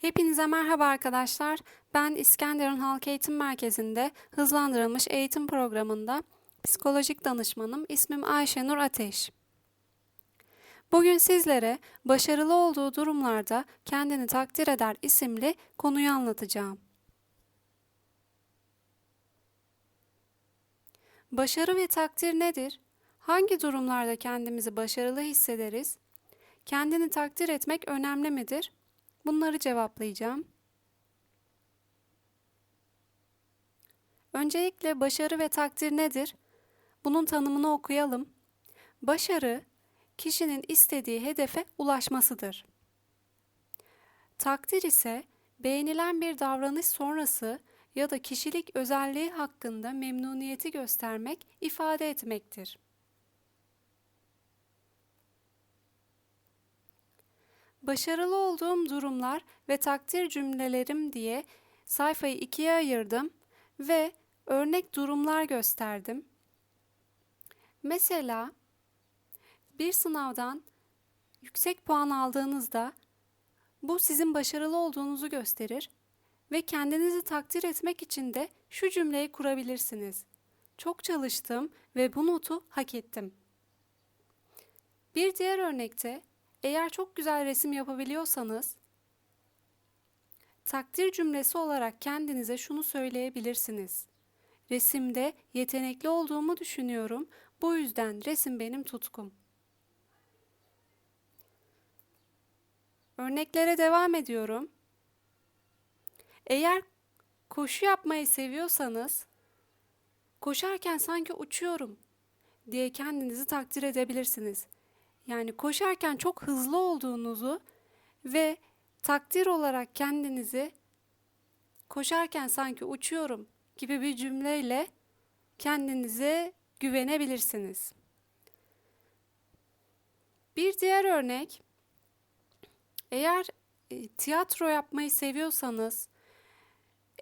Hepinize merhaba arkadaşlar. Ben İskenderun Halk Eğitim Merkezi'nde hızlandırılmış eğitim programında psikolojik danışmanım. İsmim Ayşenur Ateş. Bugün sizlere başarılı olduğu durumlarda kendini takdir eder isimli konuyu anlatacağım. Başarı ve takdir nedir? Hangi durumlarda kendimizi başarılı hissederiz? Kendini takdir etmek önemli midir? Bunları cevaplayacağım. Öncelikle başarı ve takdir nedir? Bunun tanımını okuyalım. Başarı, kişinin istediği hedefe ulaşmasıdır. Takdir ise beğenilen bir davranış sonrası ya da kişilik özelliği hakkında memnuniyeti göstermek, ifade etmektir. Başarılı olduğum durumlar ve takdir cümlelerim diye sayfayı ikiye ayırdım ve örnek durumlar gösterdim. Mesela bir sınavdan yüksek puan aldığınızda bu sizin başarılı olduğunuzu gösterir ve kendinizi takdir etmek için de şu cümleyi kurabilirsiniz. Çok çalıştım ve bu notu hak ettim. Bir diğer örnekte eğer çok güzel resim yapabiliyorsanız takdir cümlesi olarak kendinize şunu söyleyebilirsiniz. Resimde yetenekli olduğumu düşünüyorum. Bu yüzden resim benim tutkum. Örneklere devam ediyorum. Eğer koşu yapmayı seviyorsanız koşarken sanki uçuyorum diye kendinizi takdir edebilirsiniz. Yani koşarken çok hızlı olduğunuzu ve takdir olarak kendinizi koşarken sanki uçuyorum gibi bir cümleyle kendinize güvenebilirsiniz. Bir diğer örnek eğer e, tiyatro yapmayı seviyorsanız,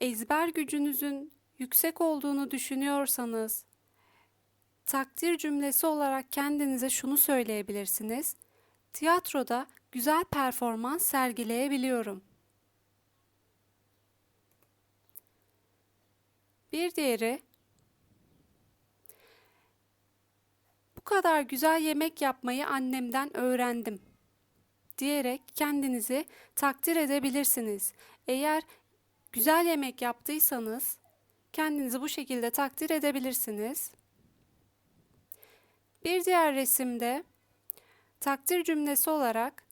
ezber gücünüzün yüksek olduğunu düşünüyorsanız, takdir cümlesi olarak kendinize şunu söyleyebilirsiniz. Tiyatroda güzel performans sergileyebiliyorum. Bir diğeri Bu kadar güzel yemek yapmayı annemden öğrendim diyerek kendinizi takdir edebilirsiniz. Eğer güzel yemek yaptıysanız kendinizi bu şekilde takdir edebilirsiniz. Bir diğer resimde takdir cümlesi olarak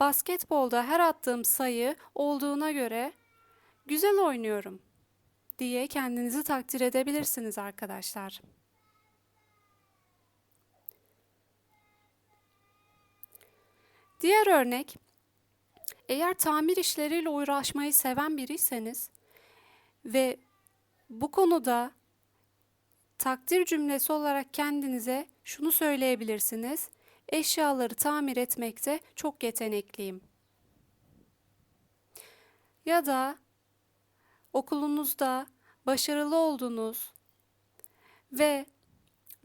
basketbolda her attığım sayı olduğuna göre güzel oynuyorum diye kendinizi takdir edebilirsiniz arkadaşlar. Diğer örnek, eğer tamir işleriyle uğraşmayı seven biriyseniz ve bu konuda takdir cümlesi olarak kendinize şunu söyleyebilirsiniz. Eşyaları tamir etmekte çok yetenekliyim. Ya da okulunuzda başarılı oldunuz ve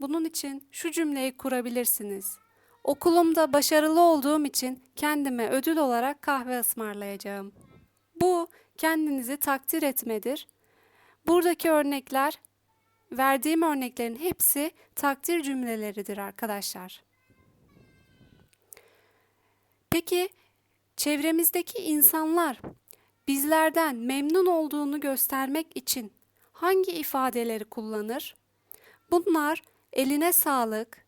bunun için şu cümleyi kurabilirsiniz. Okulumda başarılı olduğum için kendime ödül olarak kahve ısmarlayacağım. Bu kendinizi takdir etmedir. Buradaki örnekler, verdiğim örneklerin hepsi takdir cümleleridir arkadaşlar. Peki çevremizdeki insanlar bizlerden memnun olduğunu göstermek için hangi ifadeleri kullanır? Bunlar eline sağlık,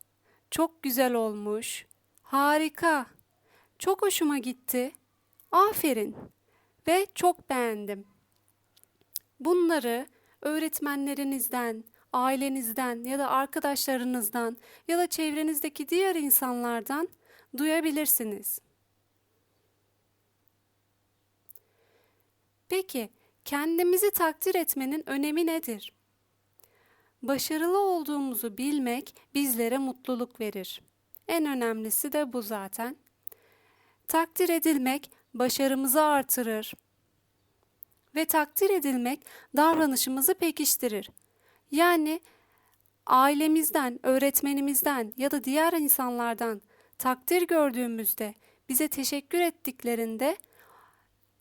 çok güzel olmuş, harika, çok hoşuma gitti, aferin ve çok beğendim. Bunları öğretmenlerinizden, ailenizden ya da arkadaşlarınızdan ya da çevrenizdeki diğer insanlardan duyabilirsiniz. Peki, kendimizi takdir etmenin önemi nedir? Başarılı olduğumuzu bilmek bizlere mutluluk verir. En önemlisi de bu zaten. Takdir edilmek başarımızı artırır. Ve takdir edilmek davranışımızı pekiştirir. Yani ailemizden, öğretmenimizden ya da diğer insanlardan takdir gördüğümüzde bize teşekkür ettiklerinde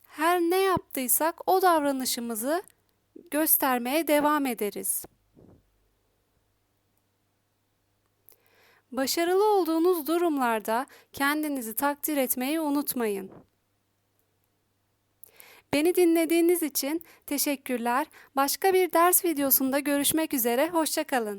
her ne yaptıysak o davranışımızı göstermeye devam ederiz. Başarılı olduğunuz durumlarda kendinizi takdir etmeyi unutmayın. Beni dinlediğiniz için teşekkürler. Başka bir ders videosunda görüşmek üzere. Hoşçakalın.